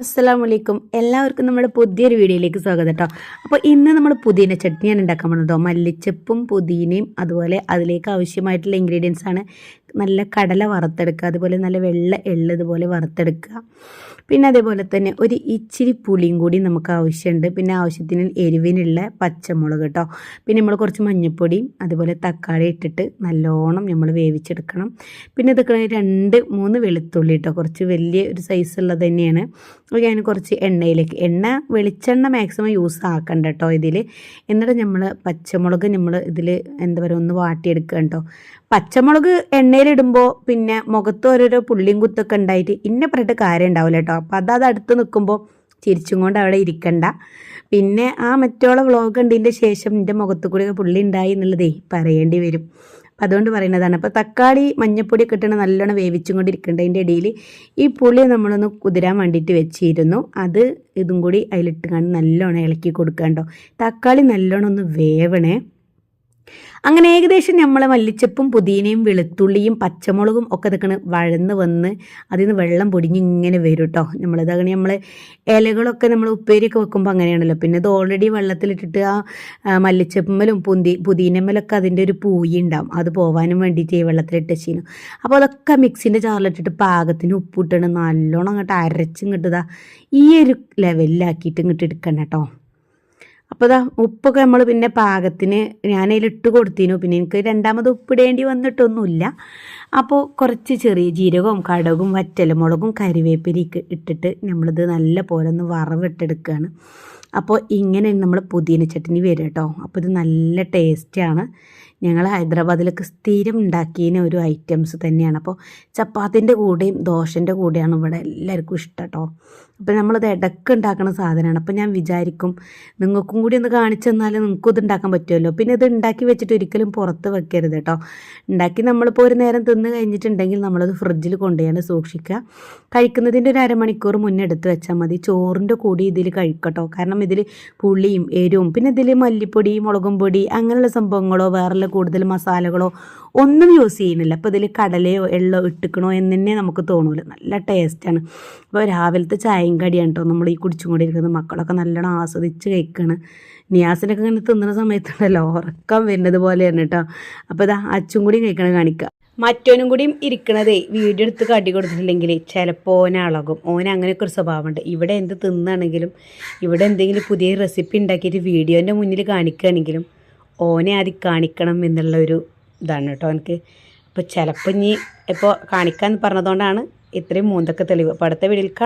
അസ്സാം വലൈക്കും എല്ലാവർക്കും നമ്മുടെ പുതിയൊരു വീഡിയോയിലേക്ക് സ്വാഗതം കേട്ടോ. അപ്പോൾ ഇന്ന് നമ്മൾ പുതിന ചട്നിയാണ് ഉണ്ടാക്കാൻ പോകുന്നത്. മല്ലിച്ചപ്പും പുതിനയും അതുപോലെ അതിലേക്ക് ആവശ്യമായിട്ടുള്ള ഇൻഗ്രീഡിയൻസ് ആണ് നല്ല കടല വറുത്തെടുക്കുക അതുപോലെ നല്ല വെള്ള എള്ള് ഇതുപോലെ വറുത്തെടുക്കുക. പിന്നെ അതേപോലെ തന്നെ ഒരു ഇച്ചിരി പുളിയും കൂടി നമുക്ക് ആവശ്യമുണ്ട്. പിന്നെ ആവശ്യത്തിന് എരിവിനുള്ള പച്ചമുളക് കേട്ടോ. പിന്നെ നമ്മൾ കുറച്ച് മഞ്ഞൾപ്പൊടിയും അതുപോലെ തക്കാളി ഇട്ടിട്ട് നല്ലോണം നമ്മൾ വേവിച്ചെടുക്കണം. പിന്നെ ഇതൊക്കെ രണ്ട് മൂന്ന് വെളുത്തുള്ളി കേട്ടോ. കുറച്ച് വലിയ ഒരു സൈസ് ഉള്ളത് തന്നെയാണ്. അപ്പോൾ ഞാൻ കുറച്ച് എണ്ണയിലേക്ക് എണ്ണ വെളിച്ചെണ്ണ മാക്സിമം യൂസ് ആക്കണ്ട കേട്ടോ ഇതിൽ എന്നിട്ട് നമ്മൾ പച്ചമുളക് നമ്മൾ ഇതിൽ എന്താ പറയുക ഒന്ന് വാട്ടിയെടുക്കുക കേട്ടോ. പച്ചമുളക് എണ്ണയിലിടുമ്പോൾ പിന്നെ മുഖത്ത് ഓരോരോ പുള്ളിയും കുത്തൊക്കെ ഉണ്ടായിട്ട് ഇന്നെ പറഞ്ഞിട്ട് കാര്യം ഉണ്ടാവില്ല കേട്ടോ അപ്പോൾ അത് അടുത്ത് നിൽക്കുമ്പോൾ ചിരിച്ചും കൊണ്ട് അവിടെ ഇരിക്കണ്ട. പിന്നെ ആ മറ്റോളെ വ്ളോഗ് കണ്ടതിന്റെ ശേഷം എന്റെ മുഖത്ത് കൂടി പുള്ളി ഉണ്ടായി എന്നുള്ളതേ പറയേണ്ടി വരും. അപ്പം അതുകൊണ്ട് പറയുന്നതാണ്. അപ്പോൾ തക്കാളി മഞ്ഞപ്പൊടി കിട്ടണ നല്ലോണം വേവിച്ചും കൊണ്ടിരിക്കേണ്ട അതിന്റെ ഇടയിൽ ഈ പുളി നമ്മളൊന്ന് കുതിരാൻ വേണ്ടിയിട്ട് വെച്ചിരുന്നു. അത് ഇതും കൂടി അതിലിട്ട് കണ്ട് നല്ലോണം ഇളക്കി കൊടുക്കാണ്ടോ തക്കാളി നല്ലോണം ഒന്ന് വേവണേ. അങ്ങനെ ഏകദേശം നമ്മൾ മല്ലിച്ചപ്പും പുതിനയും വെളുത്തുള്ളിയും പച്ചമുളകും ഒക്കെ നിൽക്കണ് വഴന്ന് വന്ന് അതിൽ നിന്ന് വെള്ളം പൊടിഞ്ഞ് ഇങ്ങനെ വരും കേട്ടോ നമ്മളിത് അങ്ങനെ നമ്മൾ ഇലകളൊക്കെ നമ്മൾ ഉപ്പേരിയൊക്കെ വെക്കുമ്പോൾ അങ്ങനെയാണല്ലോ. പിന്നെ ഇത് ഓൾറെഡി വെള്ളത്തിലിട്ടിട്ട് ആ മല്ലിച്ചപ്പമ്മലും പുന്തി പുതിനമ്മലൊക്കെ അതിന്റെ ഒരു പൂയി ഉണ്ടാവും. അത് പോവാനും വേണ്ടിയിട്ട് ഈ വെള്ളത്തിലിട്ട് ചെയ്യുന്നു അപ്പോൾ അതൊക്കെ മിക്സിന്റെ ചാറിലിട്ടിട്ട് പാകത്തിന് ഉപ്പിട്ടാണ് നല്ലോണം അങ്ങോട്ട് അരച്ചും കിട്ടുക ഈ ഒരു ലെവലിലാക്കിയിട്ട് ഇങ്ങോട്ട് എടുക്കണം കേട്ടോ അപ്പോൾ ഇതാ ഉപ്പൊക്കെ നമ്മൾ പിന്നെ പാകത്തിന് ഞാനതിലിട്ട് കൊടുത്തിനു. പിന്നെ എനിക്ക് രണ്ടാമത് ഉപ്പിടേണ്ടി വന്നിട്ടൊന്നുമില്ല. അപ്പോൾ കുറച്ച് ചെറിയ ജീരകവും കടകും വറ്റലമുളകും കരിവേപ്പിലേക്ക് ഇട്ടിട്ട് നമ്മളിത് നല്ല പോലെ ഒന്ന് വറവിട്ടെടുക്കുകയാണ് അപ്പോൾ ഇങ്ങനെ നമ്മൾ പുതിന ചട്ടിനി വരും കേട്ടോ അപ്പോൾ ഇത് നല്ല ടേസ്റ്റാണ് ഞങ്ങൾ ഹൈദരാബാദിലൊക്കെ സ്ഥിരം ഉണ്ടാക്കിയതിന് ഒരു ഐറ്റംസ് തന്നെയാണ്. അപ്പോൾ ചപ്പാത്തിന്റെ കൂടെയും ദോശന്റെ കൂടെയാണ് ഇവിടെ എല്ലാവർക്കും ഇഷ്ടം കേട്ടോ അപ്പോൾ നമ്മളത് ഇടയ്ക്ക് ഉണ്ടാക്കുന്ന സാധനമാണ്. അപ്പോൾ ഞാൻ വിചാരിക്കും നിങ്ങൾക്കും കൂടി ഒന്ന് കാണിച്ചു തന്നാൽ നിങ്ങൾക്കും ഇത് ഉണ്ടാക്കാൻ പറ്റുമല്ലോ. പിന്നെ ഇത് ഉണ്ടാക്കി വെച്ചിട്ട് ഒരിക്കലും പുറത്ത് വെക്കരുത് കേട്ടോ. ഉണ്ടാക്കി നമ്മളിപ്പോൾ ഒരു നേരം തിന്ന് കഴിഞ്ഞിട്ടുണ്ടെങ്കിൽ നമ്മളത് ഫ്രിഡ്ജിൽ കൊണ്ടുപോയാണ് സൂക്ഷിക്കുക. കഴിക്കുന്നതിന്റെ ഒരു അരമണിക്കൂർ മുന്നേ എടുത്ത് വെച്ചാൽ മതി. ചോറിന്റെ കൂടി ഇതിൽ കഴിക്കട്ടോ. കാരണം ഇതിൽ പുളിയും എരിവും പിന്നെ ഇതിൽ മല്ലിപ്പൊടി മുളകും പൊടി അങ്ങനെയുള്ള സംഭവങ്ങളോ വേറെ കൂടുതൽ മസാലകളോ ഒന്നും യൂസ് ചെയ്യുന്നില്ല. അപ്പോൾ ഇതിൽ കടലയോ എള്ളോ ഇട്ടിക്കണോ എന്ന് തന്നെ നമുക്ക് തോന്നൂല. നല്ല ടേസ്റ്റാണ് അപ്പോൾ രാവിലത്തെ ചായയും കടിയാണ് കേട്ടോ നമ്മൾ ഈ കുടിച്ചും കൂടി ഇരിക്കുന്നത് മക്കളൊക്കെ നല്ലോണം ആസ്വദിച്ച് കഴിക്കുകയാണ് നിയാസിനൊക്കെ ഇങ്ങനെ തിന്നുന്ന സമയത്തുണ്ടല്ലോ ഉറക്കം വരുന്നത് പോലെയാണ് കേട്ടോ അപ്പോൾ ഇതാ അച്ചും കൂടി കഴിക്കണം കാണിക്കുക മറ്റോനും കൂടിയും ഇരിക്കണതേ. വീഡിയോ എടുത്ത് കടി കൊടുത്തിട്ടില്ലെങ്കിൽ ചിലപ്പോൾ ഓന അളകും. ഓന അങ്ങനെയൊക്കെ ഒരു സ്വഭാവമുണ്ട്. ഇവിടെ എന്ത് തിന്നാണെങ്കിലും ഇവിടെ എന്തെങ്കിലും പുതിയ റെസിപ്പി ഉണ്ടാക്കിയിട്ട് വീഡിയോന്റെ മുന്നിൽ കാണിക്കുകയാണെങ്കിലും ഓനെ ആദ്യം കാണിക്കണം എന്നുള്ള ഒരു ഇതാണ് കേട്ടോ എനിക്ക്. അപ്പോൾ ചിലപ്പോൾ ഇനി ഇപ്പോൾ കാണിക്കാമെന്ന് പറഞ്ഞതുകൊണ്ടാണ് ഇത്രയും മൂന്നൊക്കെ തെളിവ്. അപ്പോൾ അടുത്ത വീഡിയോയിൽ കാണാം.